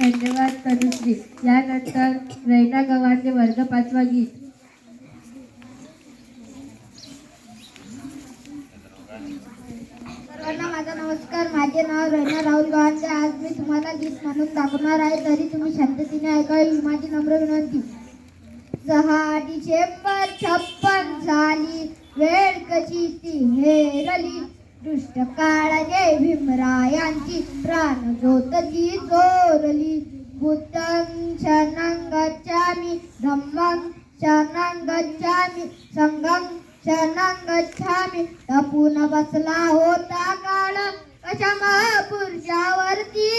धन्यवाद तनुश्री यानंतर रैना गव्हाणे वर्ग पाचवा गीत. सर्वांना माझा नमस्कार. माझे नाव रैना राहुल गव्हाणे आज मी तुम्हाला गीत म्हणून दाखवणार आहे. तरी तुम्ही शांततेने ऐकावी माझी नम्र विनंती. सहा डिसेंबर छप्पन झाली. वेळ कशी ती हेरली. दुष्ट काळाने भीमरायांची प्राण ज्योत जी चोरली. बुद्धं शरणं गच्छामि धम्मं शरणं गच्छामि संघं शरणं गच्छामि। टपून बसला होता काळ कशा महापुरुषावरती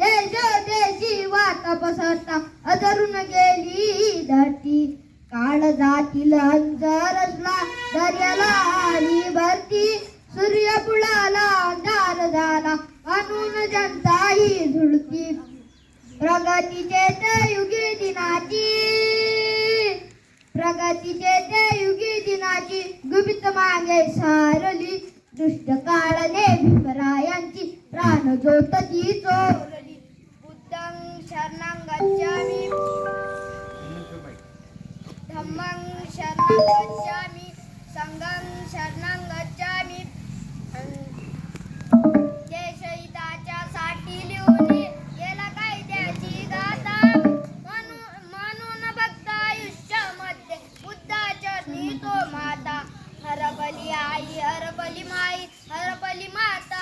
देश देशी वात पसरता अधरून गेली धरती। काळ जातील अंजर असला दर्याला आली भरती। सूर्य बुडाला अंधार झाला म्हणून जनता ही झुळती प्रगतीचे ते युगी दिनाची. प्रगतीचे ते युगी दिनाची गुपित मागे सारली. दुष्ट काळाने भीमरायांची प्राण ज्योतची चोरली. बुद्धं शरणं गच्छामि धम्मं शरणं हरपली आई हरपली माई हरपली माता